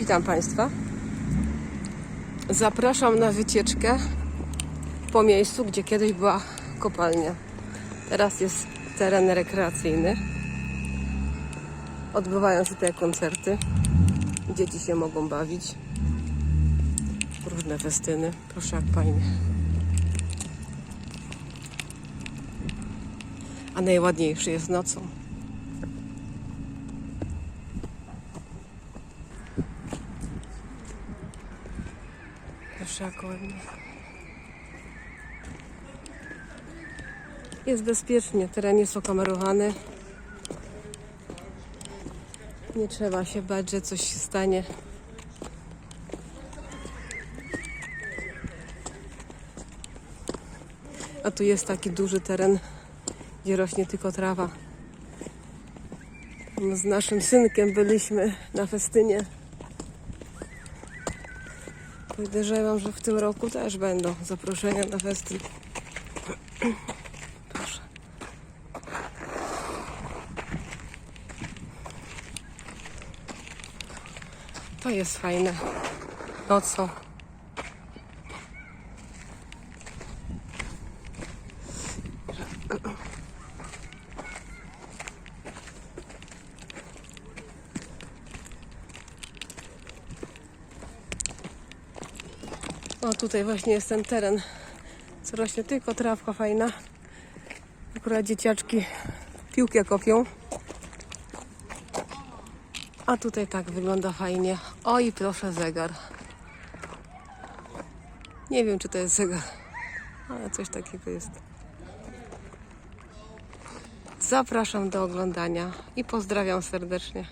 Witam Państwa. Zapraszam na wycieczkę po miejscu, gdzie kiedyś była kopalnia. Teraz jest teren rekreacyjny. Odbywają się tutaj koncerty. Dzieci się mogą bawić. Różne festyny. Proszę, jak fajnie. A najładniejszy jest nocą. Ładnie. Jest bezpiecznie, teren jest okamerowany. Nie trzeba się bać, że coś się stanie. A tu jest taki duży teren, gdzie rośnie tylko trawa. Z naszym synkiem byliśmy na festynie. Podejrzewam, że w tym roku też będą zaproszenia na festyn. Proszę. To jest fajne. Nocą. O, tutaj właśnie jest ten teren, co rośnie tylko trawka fajna. Akurat dzieciaczki piłkę kopią. A tutaj tak wygląda fajnie. Oj, proszę zegar. Nie wiem, czy to jest zegar, ale coś takiego jest. Zapraszam do oglądania i pozdrawiam serdecznie.